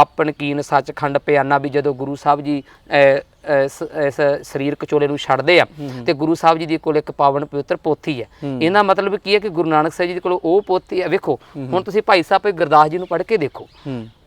ਆਪਨ ਕੀਨ ਸੱਚਖੰਡ ਪਿਆਨਾ ਵੀ ਜਦੋਂ ਗੁਰੂ ਸਾਹਿਬ ਜੀ ਇਸ ਸਰੀਰਕ ਚੋਲੇ ਨੂੰ ਛੱਡਦੇ ਆ ਤੇ ਗੁਰੂ ਸਾਹਿਬ ਜੀ ਦੇ ਕੋਲ ਇੱਕ ਪਾਵਨ ਪਵਿੱਤਰ ਪੋਥੀ ਹੈ। ਇਹਦਾ ਮਤਲਬ ਕੀ ਹੈ ਕਿ ਗੁਰੂ ਨਾਨਕ ਸਾਹਿਬ ਜੀ ਦੇ ਕੋਲ ਉਹ ਪੋਥੀ ਹੈ। ਵੇਖੋ ਹੁਣ ਤੁਸੀਂ ਭਾਈ ਸਾਹਿਬ ਭਾਈ ਗੁਰਦਾਸ ਜੀ ਨੂੰ ਪੜ੍ਹ ਕੇ ਦੇਖੋ।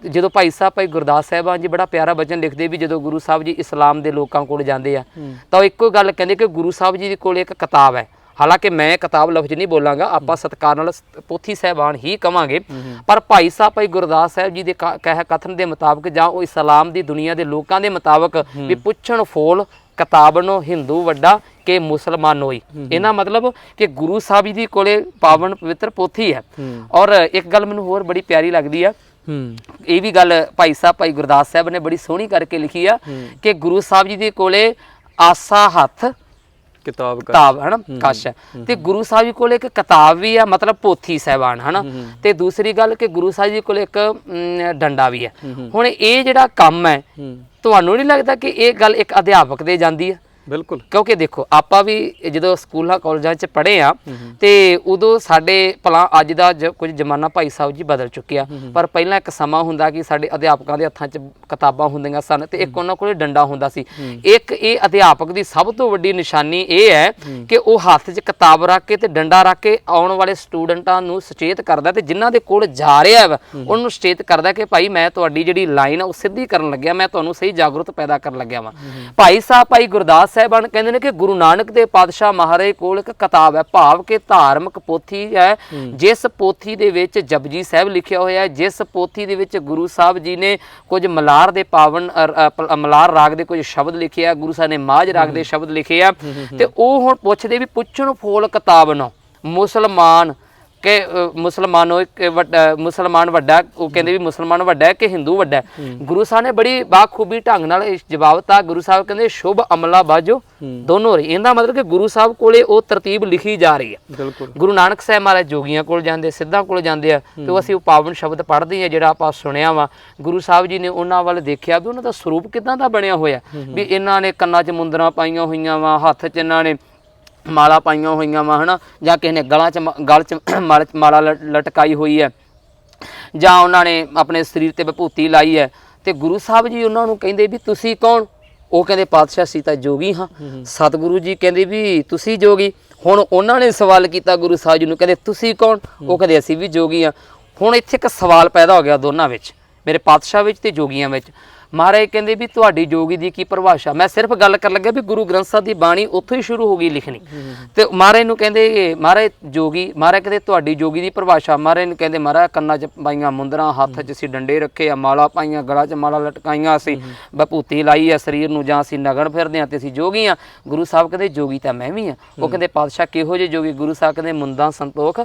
ਜਦੋਂ ਭਾਈ ਸਾਹਿਬ ਭਾਈ ਗੁਰਦਾਸ ਸਾਹਿਬਾਨ ਜੀ ਬੜਾ ਪਿਆਰਾ ਬਚਨ ਲਿਖਦੇ ਵੀ ਜਦੋਂ ਗੁਰੂ ਸਾਹਿਬ ਜੀ ਇਸਲਾਮ ਦੇ ਲੋਕਾਂ ਕੋਲ ਜਾਂਦੇ ਆ ਤਾਂ ਉਹ ਇੱਕੋ ਗੱਲ ਕਹਿੰਦੇ ਕਿ ਗੁਰੂ ਸਾਹਿਬ ਜੀ ਦੇ ਕੋਲ ਇੱਕ ਕਿਤਾਬ ਹੈ। ਹਾਲਾਂਕਿ ਮੈਂ ਕਿਤਾਬ ਲਫ਼ਜ਼ ਨਹੀਂ ਬੋਲਾਂਗਾ ਆਪਾਂ ਸਤਿਕਾਰ ਨਾਲ ਪੋਥੀ ਸਾਹਿਬਾਨ ਹੀ ਕਵਾਂਗੇ। ਪਰ ਭਾਈ ਸਾਹਿਬ ਭਾਈ ਗੁਰਦਾਸ ਸਾਹਿਬ ਜੀ ਦੇ ਕਹਿ ਕਥਨ ਦੇ ਮੁਤਾਬਕ ਜਾਂ ਉਹ ਇਸਲਾਮ ਦੀ ਦੁਨੀਆ ਦੇ ਲੋਕਾਂ ਦੇ ਮੁਤਾਬਕ ਵੀ ਪੁੱਛਣ ਫੋਲ ਕਿਤਾਬ ਨੂੰ ਹਿੰਦੂ ਵੱਡਾ ਕਿ ਮੁਸਲਮਾਨ ਹੋਈ। ਇਹਨਾਂ ਮਤਲਬ ਕਿ ਗੁਰੂ ਸਾਹਿਬ ਜੀ ਦੀ ਕੋਲੇ ਪਾਵਨ ਪਵਿੱਤਰ ਪੋਥੀ ਹੈ। ਔਰ ਇੱਕ ਗੱਲ ਮੈਨੂੰ ਹੋਰ ਬੜੀ ਪਿਆਰੀ ਲੱਗਦੀ ਆ। ਇਹ ਵੀ ਗੱਲ ਭਾਈ ਸਾਹਿਬ ਭਾਈ ਗੁਰਦਾਸ ਸਾਹਿਬ ਨੇ ਬੜੀ ਸੋਹਣੀ ਕਰਕੇ ਲਿਖੀ ਆ ਕਿ ਗੁਰੂ ਸਾਹਿਬ ਜੀ ਦੇ ਕੋਲੇ ਆਸਾ ਹੱਥ ਕਿਤਾਬ ਕਿਤਾਬ ਹਨਾ? ਕਸ਼ ਹੈ। ਤੇ ਗੁਰੂ ਸਾਹਿਬ ਜੀ ਕੋਲੇ ਇੱਕ ਕਿਤਾਬ ਵੀ ਆ ਮਤਲਬ ਪੋਥੀ ਸਹਿਬਾਨ ਹਨਾ? ਤੇ ਦੂਸਰੀ ਗੱਲ ਕਿ ਗੁਰੂ ਸਾਹਿਬ ਜੀ ਕੋਲੇ ਇੱਕ ਡੰਡਾ ਵੀ ਹੈ। ਹੁਣ ਇਹ ਜਿਹੜਾ ਕੰਮ ਹੂੰ। ਤੁਹਾਨੂੰ ਨਹੀਂ ਲੱਗਦਾ ਕਿ ਇਹ ਗੱਲ ਇੱਕ ਅਧਿਆਪਕ ਦੇ ਜਾਂਦੀ ਹੈ? ਬਿਲਕੁਲ। ਕਿਉਂਕਿ ਦੇਖੋ ਆਪਾਂ ਵੀ ਜਦੋਂ ਸਕੂਲਾਂ ਕਾਲਜਾਂ 'ਚ ਪੜ੍ਹੇ ਆ ਤੇ ਉਦੋਂ ਸਾਡੇ ਭਲਾ ਅੱਜ ਦਾ ਕੁਝ ਜ਼ਮਾਨਾ ਭਾਈ ਸਾਹਿਬ ਜੀ ਬਦਲ ਚੁੱਕਿਆ ਪਰ ਪਹਿਲਾਂ ਇੱਕ ਸਮਾਂ ਹੁੰਦਾ ਕਿ ਸਾਡੇ ਅਧਿਆਪਕਾਂ ਦੇ ਹੱਥਾਂ 'ਚ ਕਿਤਾਬਾਂ ਹੁੰਦੀਆਂ ਸਨ ਤੇ ਇੱਕ ਉਹਨਾਂ ਕੋਲੇ ਡੰਡਾ ਹੁੰਦਾ ਸੀ। ਇੱਕ ਇਹ ਅਧਿਆਪਕ ਦੀ ਸਭ ਤੋਂ ਵੱਡੀ ਨਿਸ਼ਾਨੀ ਇਹ ਹੈ ਕਿ ਉਹ ਹੱਥ 'ਚ ਕਿਤਾਬ ਰੱਖ ਕੇ ਤੇ ਡੰਡਾ ਰੱਖ ਕੇ ਆਉਣ ਵਾਲੇ ਸਟੂਡੈਂਟਾਂ ਨੂੰ ਸੁਚੇਤ ਕਰਦਾ ਤੇ ਜਿਨ੍ਹਾਂ ਦੇ ਕੋਲ ਜਾ ਰਿਹਾ ਵਾ ਉਹਨੂੰ ਸੁਚੇਤ ਕਰਦਾ ਕਿ ਭਾਈ ਮੈਂ ਤੁਹਾਡੀ ਜਿਹੜੀ ਲਾਈਨ ਆ ਉਹ ਸਿੱਧੀ ਕਰਨ ਲੱਗਿਆ ਮੈਂ ਤੁਹਾਨੂੰ ਸਹੀ ਜਾਗਰੂਕ ਪੈਦਾ ਕਰਨ ਲੱਗਿਆ ਵਾਂ। ਭਾਈ ਸਾਹਿਬ ਭਾਈ ਗੁਰਦਾਸ ਸਾਹਿਬਾਨ ਕਹਿੰਦੇ ਨੇ ਕਿ ਗੁਰੂ ਨਾਨਕ ਦੇ ਪਾਤਸ਼ਾਹ ਮਹਾਰਾਜ ਕੋਲ ਇੱਕ ਕਿਤਾਬ ਹੈ ਭਾਵ ਕਿ ਧਾਰਮਿਕ ਪੋਥੀ ਹੈ। ਜਿਸ ਪੋਥੀ ਦੇ ਵਿੱਚ ਜਪਜੀ ਸਾਹਿਬ ਲਿਖਿਆ ਹੋਇਆ ਹੈ ਜਿਸ ਪੋਥੀ ਦੇ ਵਿੱਚ ਗੁਰੂ ਸਾਹਿਬ ਜੀ ਨੇ ਕੁਝ ਮਲਾਰ ਦੇ ਪਾਵਨ ਮਲਾਰ ਰਾਗ ਦੇ ਕੁਝ ਸ਼ਬਦ ਲਿਖੇ ਆ ਗੁਰੂ ਸਾਹਿਬ ਨੇ ਮਾਝ ਰਾਗ ਦੇ ਸ਼ਬਦ ਲਿਖੇ ਆ। ਤੇ ਉਹ ਹੁਣ ਪੁੱਛਦੇ ਵੀ ਪੁੱਛਣ ਫੋਲ ਕਿਤਾਬ ਨੂੰ ਮੁਸਲਮਾਨ ਕਿ ਮੁਸਲਮਾਨੋ ਇੱਕ ਵੱਡਾ ਮੁਸਲਮਾਨ ਵੱਡਾ ਉਹ ਕਹਿੰਦੇ ਵੀ ਮੁਸਲਮਾਨ ਵੱਡਾ ਹੈ ਕਿ ਹਿੰਦੂ ਵੱਡਾ ਹੈ। ਗੁਰੂ ਸਾਹਿਬ ਨੇ ਬੜੀ ਬਾਖੂਬੀ ਢੰਗ ਨਾਲ ਇਸ ਜਵਾਬ ਦਿੱਤਾ। ਗੁਰੂ ਸਾਹਿਬ ਕਹਿੰਦੇ ਸ਼ੁਭ ਅਮਲਾ ਬਾਜੋ ਦੋਨੋਂ ਰਹੀ। ਇਹਦਾ ਮਤਲਬ ਕਿ ਗੁਰੂ ਸਾਹਿਬ ਕੋਲੇ ਉਹ ਤਰਤੀਬ ਲਿਖੀ ਜਾ ਰਹੀ ਹੈ। ਬਿਲਕੁਲ। ਗੁਰੂ ਨਾਨਕ ਸਾਹਿਬ ਮਹਾਰਾਜ ਜੋਗੀਆਂ ਕੋਲ ਜਾਂਦੇ ਸਿੱਧਾਂ ਕੋਲ ਜਾਂਦੇ ਆ ਤੇ ਉਹ ਅਸੀਂ ਉਹ ਪਾਵਨ ਸ਼ਬਦ ਪੜ੍ਹਦੇ ਆ ਜਿਹੜਾ ਆਪਾਂ ਸੁਣਿਆ ਵਾ। ਗੁਰੂ ਸਾਹਿਬ ਜੀ ਨੇ ਉਹਨਾਂ ਵੱਲ ਦੇਖਿਆ ਵੀ ਉਹਨਾਂ ਦਾ ਸਰੂਪ ਕਿਦਾਂ ਦਾ ਬਣਿਆ ਹੋਇਆ। ਵੀ ਇਹਨਾਂ ਨੇ ਕੰਨਾਂ 'ਚ ਮੁੰਦਰਾਂ ਪਾਈਆਂ ਹੋਈਆਂ ਵਾ ਹੱਥ 'ਚ ਇਹਨਾਂ ਨੇ ਮਾਲਾ ਪਾਈਆਂ ਹੋਈਆਂ ਵਾ ਹਨਾ? ਜਾਂ ਕਿਸੇ ਨੇ ਗਲਾਂ 'ਚ ਗਲ 'ਚ ਮਾਲ- ਲਟਕਾਈ ਹੋਈ ਹੈ। ਜਾਂ ਉਹਨਾਂ ਨੇ ਆਪਣੇ ਸਰੀਰ ਤੇ ਵਿਭੂਤੀ ਲਾਈ ਹੈ। ਤੇ ਗੁਰੂ ਸਾਹਿਬ ਜੀ ਉਹਨਾਂ ਨੂੰ ਕਹਿੰਦੇ ਵੀ ਤੁਸੀਂ ਕੌਣ? ਉਹ ਕਹਿੰਦੇ ਪਾਤਸ਼ਾਹ ਸੀ ਤਾਂ ਜੋਗੀ ਹਾਂ। ਸਤਿਗੁਰੂ ਜੀ ਕਹਿੰਦੇ ਵੀ ਤੁਸੀਂ ਜੋਗੀ। ਹੁਣ ਉਹਨਾਂ ਨੇ ਸਵਾਲ ਕੀਤਾ ਗੁਰੂ ਸਾਹਿਬ ਜੀ ਨੂੰ ਕਹਿੰਦੇ ਤੁਸੀਂ ਕੌਣ? ਉਹ ਕਹਿੰਦੇ ਅਸੀਂ ਵੀ ਜੋਗੀ ਹਾਂ। ਹੁਣ ਇੱਥੇ ਇੱਕ ਸਵਾਲ ਪੈਦਾ ਹੋ ਗਿਆ ਦੋਨਾਂ ਵਿੱਚ ਮੇਰੇ ਪਾਤਸ਼ਾਹ ਵਿੱਚ ਤੇ ਜੋਗੀਆਂ ਵਿੱਚ। ਮਹਾਰਾਜ ਕਹਿੰਦੇ ਵੀ ਤੁਹਾਡੀ ਜੋਗੀ ਦੀ ਕੀ ਪਰਿਭਾਸ਼ਾ? ਮੈਂ ਸਿਰਫ ਗੱਲ ਕਰਨ ਲੱਗਿਆ ਵੀ ਗੁਰੂ ਗ੍ਰੰਥ ਸਾਹਿਬ ਦੀ ਬਾਣੀ ਉੱਥੋਂ ਹੀ ਸ਼ੁਰੂ ਹੋ ਗਈ ਲਿਖਣੀ। ਤੇ ਮਹਾਰਾਜ ਨੂੰ ਕਹਿੰਦੇ ਮਹਾਰਾਜ ਜੋਗੀ ਮਹਾਰਾਜ ਕਹਿੰਦੇ ਤੁਹਾਡੀ ਜੋਗੀ ਦੀ ਪਰਿਭਾਸ਼ਾ। ਮਹਾਰਾਜ ਨੂੰ ਕਹਿੰਦੇ ਮਹਾਰਾਜ ਕੰਨਾਂ 'ਚ ਪਾਈਆਂ ਮੁੰਦਰਾਂ ਹੱਥ 'ਚ ਅਸੀਂ ਡੰਡੇ ਰੱਖੇ ਆ ਮਾਲਾ ਪਾਈਆਂ ਗਲਾ 'ਚ ਮਾਲਾ ਲਟਕਾਈਆਂ ਅਸੀਂ। ਬਪੂਤੀ ਲਾਈ ਆ ਸਰੀਰ ਨੂੰ ਜਾਂ ਅਸੀਂ ਨਗਣ ਫਿਰਦੇ ਆ ਤੇ ਅਸੀਂ ਜੋਗੀ ਆ। ਗੁਰੂ ਸਾਹਿਬ ਕਹਿੰਦੇ ਜੋਗੀ ਤਾਂ ਮੈਂ ਵੀ ਆ। ਉਹ ਕਹਿੰਦੇ ਪਾਤਸ਼ਾਹ ਕਿਹੋ ਜਿਹੇ ਜੋਗੀ? ਗੁਰੂ ਸਾਹਿਬ ਕਹਿੰਦੇ ਮੁੰਦਾਂ ਸੰਤੋਖ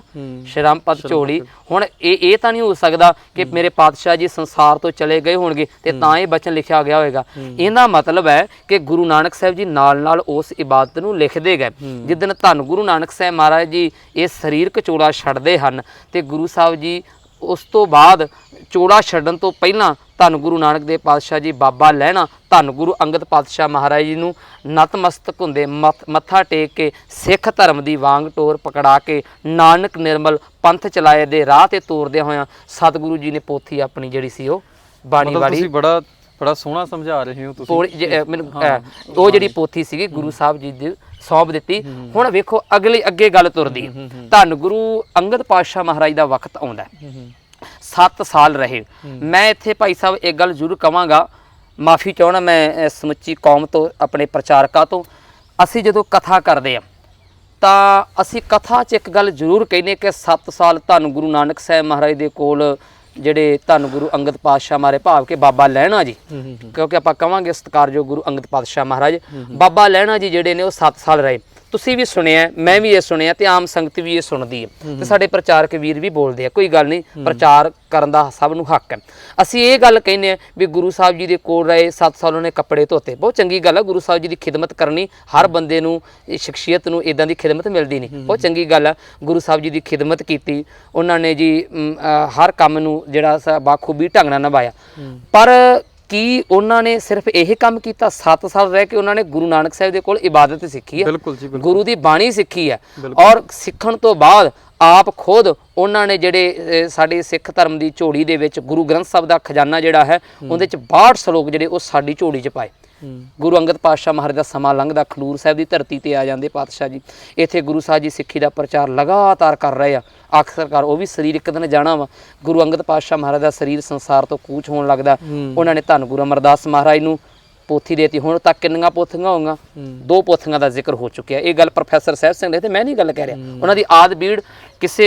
ਸ਼ਰਮ ਪਦ ਝੋਲੀ। ਹੁਣ ਇਹ ਇਹ ਤਾਂ ਨਹੀਂ ਹੋ ਸਕਦਾ ਕਿ ਮੇਰੇ ਪਾਤਸ਼ਾਹ ਜੀ ਸੰਸਾਰ ਤੋਂ ਚਲੇ ਗਏ ਹੋਣਗੇ ਤੇ ਤਾਂ ਇਹ ਬਚਨ ਲਿਖਿਆ ਗਿਆ ਹੋਵੇਗਾ ਇਹਦਾ ਮਤਲਬ ਹੈ ਕਿ ਗੁਰੂ ਨਾਨਕ ਸਾਹਿਬ ਜੀ ਨਾਲ ਨਾਲ ਉਸ ਇਬਾਦਤ ਨੂੰ ਲਿਖਦੇ ਗਏ। ਜਿੱਦਨ ਧੰਨ ਗੁਰੂ ਨਾਨਕ ਸਾਹਿਬ ਮਹਾਰਾਜ ਜੀ ਇਹ ਸਰੀਰਕ ਚੋਲਾ ਛੱਡਦੇ ਹਨ ਤੇ ਗੁਰੂ ਸਾਹਿਬ ਜੀ ਉਸ ਤੋਂ ਬਾਅਦ ਚੋਲਾ ਛੱਡਣ ਤੋਂ ਪਹਿਲਾਂ ਧੰਨ ਗੁਰੂ ਨਾਨਕ ਦੇ ਪਾਤਸ਼ਾਹ ਜੀ ਬਾਬਾ ਲੈਣਾ ਧੰਨ ਗੁਰੂ ਅੰਗਦ ਪਾਤਸ਼ਾਹ ਮਹਾਰਾਜ ਜੀ ਨੂੰ ਨਤਮਸਤਕ ਹੁੰਦੇ ਮੱਥ- ਟੇਕ ਕੇ ਸਿੱਖ ਧਰਮ ਦੀ ਵਾਂਗ ਟੋਰ ਪਕੜਾ ਕੇ ਨਾਨਕ ਨਿਰਮਲ ਪੰਥ ਚਲਾਏ ਦੇ ਰਾਹ ਤੇ ਤੋਰਦਿਆਂ ਹੋਇਆਂ ਸਤਿਗੁਰੂ ਜੀ ਨੇ ਪੋਥੀ ਆਪਣੀ ਜਿਹੜੀ ਸੀ ਉਹ ਬਾਣੀ ਵਾਲੀ ਤੁਸੀਂ ਬੜਾ ਬੜਾ ਸੋਹਣਾ ਸਮਝਾ ਰਹੇ ਹੋ ਤੁਸੀਂ। ਪੋੜੀ ਜ- ਅ, ਮੈਨੂੰ ਅ, ਉਹ ਜਿਹੜੀ ਪੋਥੀ ਸੀਗੀ ਗੁਰੂ ਸਾਹਿਬ ਜੀ ਦੀ ਸੌਂਪ ਦਿੱਤੀ। ਹੁਣ ਵੇਖੋ ਅਗਲੀ ਅੱਗੇ ਗੱਲ ਤੁਰਦੀ। ਹੈ ਧੰਨ ਗੁਰੂ ਅੰਗਦ ਪਾਤਸ਼ਾਹ ਮਹਾਰਾਜ ਦਾ ਵਕਤ ਆਉਂਦਾ ਹੈ। 7 ਸਾਲ ਰਹੇ। ਮੈਂ ਇੱਥੇ ਭਾਈ ਸਾਹਿਬ ਇੱਕ ਗੱਲ ਜ਼ਰੂਰ ਕਵਾਂਗਾ। ਮਾਫੀ ਚਾਹਣਾ ਮੈਂ ਅ, ਸਮੁੱਚੀ ਕੌਮ ਤੋਂ ਆਪਣੇ ਪ੍ਰਚਾਰਕਾਂ ਤੋਂ। ਅਸੀਂ ਜਦੋਂ ਕਥਾ ਕਰਦੇ ਆ ਤਾਂ ਅਸੀਂ ਕਥਾ 'ਚ ਇੱਕ ਗੱਲ ਜ਼ਰੂਰ ਕਹਿੰਦੇ ਕਿ 7 ਸਾਲ ਧੰਨ ਗੁਰੂ ਨਾਨਕ ਸਾਹਿਬ ਮਹਾਰਾਜ ਦੇ ਕੋਲ ਜਿਹੜੇ ਧੰਨ ਗੁਰੂ ਅੰਗਦ ਪਾਤਸ਼ਾਹ ਮਾਰੇ ਭਾਵ ਕਿ ਬਾਬਾ ਲਹਿਣਾ ਜੀ। ਕਿਉਂਕਿ ਆਪਾਂ ਕਵਾਂਗੇ ਸਤਿਕਾਰਯੋਗ ਗੁਰੂ ਅੰਗਦ ਪਾਤਸ਼ਾਹ ਮਹਾਰਾਜ। ਬਾਬਾ ਲਹਿਣਾ ਜੀ ਜਿਹੜੇ ਨੇ ਉਹ 7 ਸਾਲ ਰਹੇ। ਤੁਸੀਂ ਵੀ ਸੁਣਿਆ ਮੈਂ ਵੀ ਇਹ ਸੁਣਿਆ ਤੇ ਆਮ ਸੰਗਤ ਵੀ ਇਹ ਸੁਣਦੀ ਹੈ। ਤੇ ਸਾਡੇ ਪ੍ਰਚਾਰਕ ਵੀਰ ਵੀ ਬੋਲਦੇ ਆ ਕੋਈ ਗੱਲ ਨਹੀਂ ਪ੍ਰਚਾਰ ਕਰਨ ਦਾ ਸਭ ਨੂੰ ਹੱਕ ਹੈ। ਅਸੀਂ ਇਹ ਗੱਲ ਕਹਿੰਦੇ ਆ ਵੀ ਗੁਰੂ ਸਾਹਿਬ ਜੀ ਦੇ ਕੋਲ ਰਹੇ 7 ਸਾਲ ਉਹਨੇ ਕੱਪੜੇ ਧੋਤੇ। ਬਹੁਤ ਚੰਗੀ ਗੱਲ ਹੈ ਗੁਰੂ ਸਾਹਿਬ ਜੀ ਦੀ ਖਿਦਮਤ ਕਰਨੀ ਹਰ ਬੰਦੇ ਨੂੰ ਸ਼ਖਸੀਅਤ ਨੂੰ ਇਦਾਂ ਦੀ ਖਿਦਮਤ ਮਿਲਦੀ ਨਹੀਂ। ਬਹੁਤ ਚੰਗੀ ਗੱਲ ਹੈ ਗੁਰੂ ਸਾਹਿਬ ਜੀ ਦੀ ਖਿਦਮਤ ਕੀਤੀ ਉਹਨਾਂ ਨੇ ਜੀ ਹਰ ਕੰਮ ਨੂੰ ਜਿਹੜਾ ਬਾਖੂਬੀ ਢੰਗ ਨਾਲ ਨਿਭਾਇਆ। ਪਰ ਕੀ ਉਹਨਾਂ ਨੇ ਸਿਰਫ ਇਹ ਕੰਮ ਕੀਤਾ 7 ਸਾਲ ਰਹਿ ਕੇ ਉਹਨਾਂ ਨੇ ਗੁਰੂ ਨਾਨਕ ਸਾਹਿਬ ਦੇ ਕੋਲ ਇਬਾਦਤ ਸਿੱਖੀ ਹੈ। ਬਿਲਕੁਲ ਜੀ ਬਿਲਕੁਲ। ਗੁਰੂ ਦੀ ਬਾਣੀ ਸਿੱਖੀ ਹੈ। ਔਰ ਸਿੱਖਣ ਤੋਂ ਬਾਅਦ ਆਪ ਖੁਦ ਉਹਨਾਂ ਨੇ ਜਿਹੜੇ ਅਹ, ਸਾਡੇ ਸਿੱਖ ਧਰਮ ਦੀ ਝੋਲੀ ਦੇ ਵਿੱਚ ਗੁਰੂ ਗ੍ਰੰਥ ਸਾਹਿਬ ਦਾ ਖਜ਼ਾਨਾ ਜਿਹੜਾ ਹੈ ਉਹਦੇ ਚ 62 ਸ਼ਲੋਕ ਜਿਹੜੇ ਉਹ ਸਾਡੀ ਝੋਲੀ ਚ ਪਾਏ। ਗੁਰੂ ਅੰਗਦ ਪਾਤਸ਼ਾਹ ਮਹਾਰਾਜ ਦਾ ਸਮਾਂ ਲੰਘਦਾ ਖਡੂਰ ਸਾਹਿਬ ਦੀ ਧਰਤੀ ਤੇ ਆ ਜਾਂਦੇ ਪਾਤਸ਼ਾਹ ਜੀ। ਇੱਥੇ ਗੁਰੂ ਸਾਹਿਬ ਜੀ ਸਿੱਖੀ ਦਾ ਪ੍ਰਚਾਰ ਲਗਾਤਾਰ ਕਰ ਰਹੇ ਆ। ਆਖਰਕਾਰ ਉਹ ਵੀ ਸਰੀਰ ਇੱਕ ਦਿਨ ਜਾਣਾ ਵਾ। ਗੁਰੂ ਅੰਗਦ ਪਾਤਸ਼ਾਹ ਮਹਾਰਾਜ ਦਾ ਸਰੀਰ ਸੰਸਾਰ ਤੋਂ ਕੂਚ ਹੋਣ ਲੱਗਦਾ। ਉਹਨਾਂ ਨੇ ਧੰਨ ਗੁਰੂ ਅਮਰਦਾਸ ਮਹਾਰਾਜ ਨੂੰ ਪੋਥੀ ਦੇਤੀ। ਹੁਣ ਤੱਕ ਕਿੰਨੀਆਂ ਪੋਥੀਆਂ ਹੋਈਆਂ? ਹੂੰ। ਦੋ ਪੋਥੀਆਂ ਦਾ ਜ਼ਿਕਰ ਹੋ ਚੁੱਕਿਆ। ਇਹ ਗੱਲ ਪ੍ਰੋਫੈਸਰ ਸਹਿਬ ਸਿੰਘ ਨੇ ਤੇ ਮੈਂ ਨਹੀਂ ਗੱਲ ਕਹਿ ਰਿਹਾ। ਉਹਨਾਂ ਦੀ ਆਦ ਬੀੜ ਕਿਸੇ